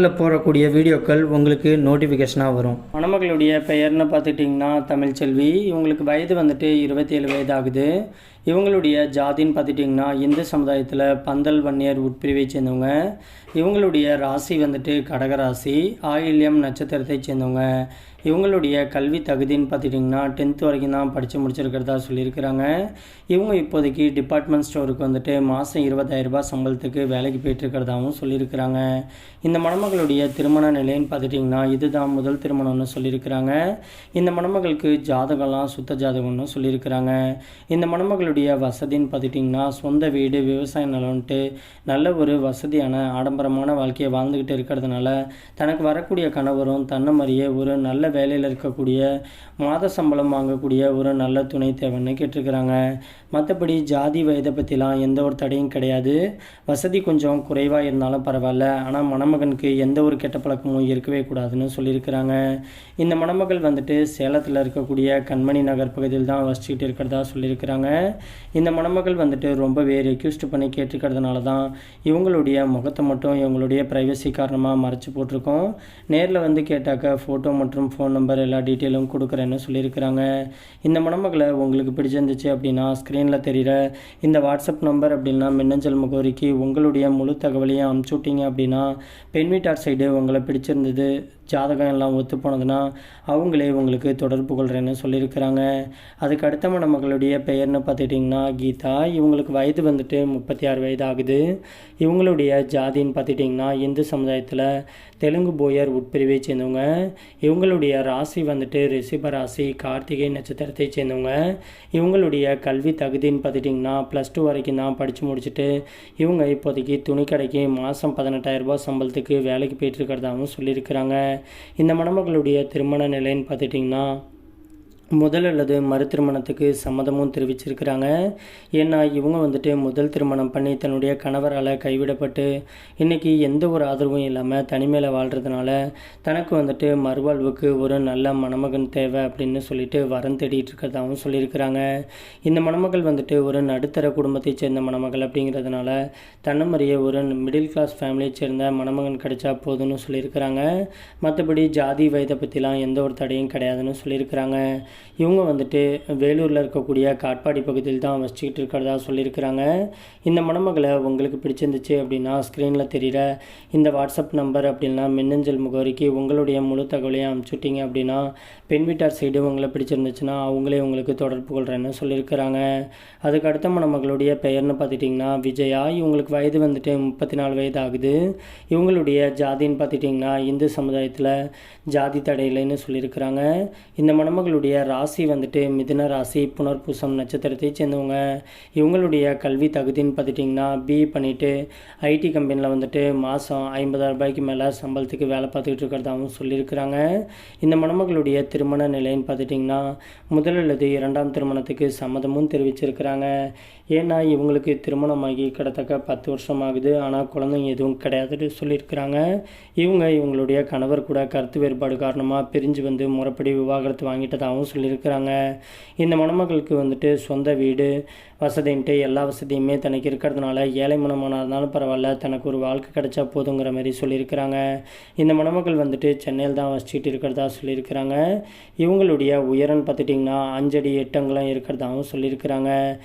சேனலில் போடக்கூடிய வீடியோக்கள் உங்களுக்கு நோட்டிஃபிகேஷனாக வரும். மணமகளுடைய பெயர்னு பார்த்துட்டிங்கன்னா தமிழ்ச்செல்வி இவங்களுக்கு வயது வந்துட்டு இருபத்தி ஏழு வயது ஆகுது இவங்களுடைய ஜாதின்னு பார்த்துட்டிங்கன்னா இந்து சமுதாயத்தில் பந்தல் வன்னியர் உட்பிரிவை சேர்ந்தவங்க. இவங்களுடைய ராசி வந்துட்டு கடகராசி ஆயில்யம் நட்சத்திரத்தை சேர்ந்தவங்க. இவங்களுடைய கல்வி தகுதின்னு பார்த்துட்டிங்கன்னா டென்த் வரைக்கும் தான் படித்து முடிச்சிருக்கிறதா சொல்லியிருக்கிறாங்க. இவங்க இப்போதைக்கு டிபார்ட்மெண்ட் ஸ்டோருக்கு வந்துட்டு மாதம் இருபதாயிரரூபா சம்பளத்துக்கு வேலைக்கு போயிட்டுருக்கிறதாகவும் சொல்லியிருக்கிறாங்க. இந்த மணமகளுடைய திருமண நிலைன்னு பார்த்துட்டிங்கன்னா இதுதான் முதல் திருமணம்னு சொல்லியிருக்கிறாங்க. இந்த மணமகளுக்கு ஜாதகம்லாம் சுத்த ஜாதகம்னு சொல்லியிருக்கிறாங்க. இந்த மணமகள் உங்களுடைய வசதின்னு பார்த்துட்டிங்கன்னா சொந்த வீடு விவசாய நிலம்ன்ட்டு நல்ல ஒரு வசதியான ஆடம்பரமான வாழ்க்கையை வாழ்ந்துக்கிட்டு இருக்கிறதுனால தனக்கு வரக்கூடிய கணவரும் தன்னை மாதிரியே ஒரு நல்ல வேலையில் இருக்கக்கூடிய மாத சம்பளம் வாங்கக்கூடிய ஒரு நல்ல துணை தேவைன்னு கேட்டிருக்கிறாங்க. மற்றபடி ஜாதி வயதை பற்றிலாம் எந்த ஒரு தடையும் கிடையாது. வசதி கொஞ்சம் குறைவாக இருந்தாலும் பரவாயில்ல. ஆனால் மணமகனுக்கு எந்த ஒரு கெட்ட பழக்கமும் இருக்கவே கூடாதுன்னு சொல்லியிருக்கிறாங்க. இந்த மணமகள் வந்துட்டு சேலத்தில் இருக்கக்கூடிய கண்மணி நகர் பகுதியில் தான் வசிச்சுக்கிட்டு இருக்கிறதா சொல்லியிருக்கிறாங்க. இந்த மணமகள் வந்துட்டு ரொம்பவே ரெக்யூஸ்ட் பண்ணி கேட்டிருக்கிறதுனால தான் இவங்களுடைய முகத்தை மட்டும் இவங்களுடைய ப்ரைவசி காரணமாக மறைச்சி போட்டிருக்கோம். நேரில் வந்து கேட்டாக்க ஃபோட்டோ மற்றும் ஃபோன் நம்பர் எல்லா டீட்டெயிலும் கொடுக்குறேன்னு சொல்லியிருக்கிறாங்க. இந்த மணமகளை உங்களுக்கு பிடிச்சிருந்துச்சு அப்படின்னா ஸ்க்ரீனில் தெரிகிற இந்த வாட்ஸ்அப் நம்பர் அப்படின்னா மின்னஞ்சல் முகவரிக்கு உங்களுடைய முழு தகவலையும் அனுப்பிச்சு விட்டீங்க அப்படின்னா பெண் வீட்டார் சைடு உங்களை பிடிச்சிருந்தது. ஜாதகம் எல்லாம் ஒத்து போனதுன்னா அவங்களே உங்களுக்கு தொடர்பு கொள்கிறேன்னு சொல்லியிருக்கிறாங்க. அதுக்கு அடுத்த மணமகளுடைய பெயர்னு பார்த்துட்டிங்கன்னா கீதா. இவங்களுக்கு வயது வந்துட்டு முப்பத்தி ஆறு வயது ஆகுது. இவங்களுடைய ஜாதின்னு பார்த்துட்டிங்கன்னா இந்து சமுதாயத்தில் தெலுங்கு போயர் உட்பிரிவை சேர்ந்தவங்க. இவங்களுடைய ராசி வந்துட்டு ரிஷிப ராசி கார்த்திகை நட்சத்திரத்தை சேர்ந்தவங்க. இவங்களுடைய கல்வி தகுதின்னு பார்த்துட்டிங்கன்னா ப்ளஸ் டூ வரைக்கும் தான் படித்து முடிச்சுட்டு இவங்க இப்போதைக்கு துணி கடைக்கு மாதம் பதினெட்டாயிரரூபா சம்பளத்துக்கு வேலைக்கு போயிட்டுருக்கிறதாகவும் சொல்லியிருக்கிறாங்க. இந்த மணமகளுடைய திருமண நிலைன்னு பார்த்துட்டிங்கன்னா முதல் அல்லது மறு திருமணத்துக்கு சம்மதமும் தெரிவிச்சிருக்கிறாங்க. ஏன்னா இவங்க வந்துட்டு முதல் திருமணம் பண்ணி தன்னுடைய கணவரால் கைவிடப்பட்டு இன்றைக்கி எந்த ஒரு ஆதரவும் இல்லாமல் தனிமையில் வாழ்கிறதுனால தனக்கு வந்துட்டு மறுவாழ்வுக்கு ஒரு நல்ல மணமகன் தேவை அப்படின்னு சொல்லிட்டு வரம் தேடிட்டு இருக்கிறதாகவும் சொல்லியிருக்கிறாங்க. இந்த மணமகள் வந்துட்டு ஒரு நடுத்தர குடும்பத்தை சேர்ந்த மணமகள் அப்படிங்கிறதுனால தன்னை ஒரு மிடில் கிளாஸ் ஃபேமிலியை சேர்ந்த மணமகன் கிடைச்சா போதும்னு சொல்லியிருக்கிறாங்க. மற்றபடி ஜாதி வயதை பற்றிலாம் எந்த ஒரு தடையும் கிடையாதுன்னு சொல்லியிருக்கிறாங்க. இவங்க வந்துட்டு வேலூரில் இருக்கக்கூடிய காட்பாடி பகுதியில் தான் வச்சுக்கிட்டு இருக்கிறதா சொல்லியிருக்கிறாங்க. இந்த மணமகளை உங்களுக்கு பிடிச்சிருந்துச்சு அப்படின்னா ஸ்க்ரீனில் தெரிகிற இந்த வாட்ஸ்அப் நம்பர் அப்படின்னா மின்னஞ்சல் முகவரிக்கு உங்களுடைய முழு தகவலையும் அனுப்பிச்சுட்டிங்க அப்படின்னா பெண் வீட்டார் சைடு உங்களை பிடிச்சிருந்துச்சுன்னா அவங்களே உங்களுக்கு தொடர்பு கொள்கிறேன்னு சொல்லியிருக்கிறாங்க. அதுக்கு அடுத்த மணமகளுடைய பெயர்னு பார்த்துட்டிங்கன்னா விஜயா. இவங்களுக்கு வயது வந்துட்டு முப்பத்தி நாலு வயது ஆகுது இவங்களுடைய ஜாதின்னு பார்த்துட்டிங்கன்னா இந்து சமுதாயத்தில் ஜாதி தடையில்னு சொல்லியிருக்கிறாங்க. இந்த மணமகளுடைய ராசி வந்துட்டு மிதுன ராசி புனர்பூசம் நட்சத்திரத்தை சேர்ந்தவங்க. இவங்களுடைய கல்வி தகுதின்னு பார்த்துட்டிங்கன்னா பிஇ பண்ணிவிட்டு ஐடி கம்பெனியில் வந்துட்டு மாதம் ஐம்பதாயிரம் ரூபாய்க்கு மேலே சம்பளத்துக்கு வேலை பார்த்துக்கிட்டு இருக்கிறதாகவும் சொல்லியிருக்கிறாங்க. இந்த மணமகளுடைய திருமண நிலைன்னு பார்த்துட்டிங்கன்னா முதல் அல்லது இரண்டாம் திருமணத்துக்கு சம்மதமும் தெரிவிச்சிருக்கிறாங்க. ஏன்னா இவங்களுக்கு திருமணமாகி கிட்டத்தக்க பத்து வருஷம் ஆகுது ஆனால் குழந்தைங்க எதுவும் கிடையாதுன்னு சொல்லியிருக்கிறாங்க. இவங்க இவங்களுடைய கணவர் கூட கருத்து வேறுபாடு காரணமாக பிரிஞ்சு வந்து முறைப்படி விவாகரத்து வாங்கிட்டதாகவும் இருக்கிறாங்க. இந்த மணமகளுக்கு வந்துட்டு சொந்த வீடு வசதின்ட்டு எல்லா வசதியுமே தனக்கு இருக்கிறதுனால ஏழை மனமானாக இருந்தாலும் பரவாயில்ல தனக்கு ஒரு வாழ்க்கை கிடைச்சா போதுங்கிற மாதிரி சொல்லியிருக்கிறாங்க. இந்த மணமகள் வந்துட்டு சென்னையில் தான் வசிச்சுட்டு இருக்கிறதா சொல்லியிருக்கிறாங்க. இவங்களுடைய உயரம்னு பார்த்துட்டிங்கன்னா அஞ்சடி எட்டங்களும் இருக்கிறதாகவும் சொல்லியிருக்கிறாங்க.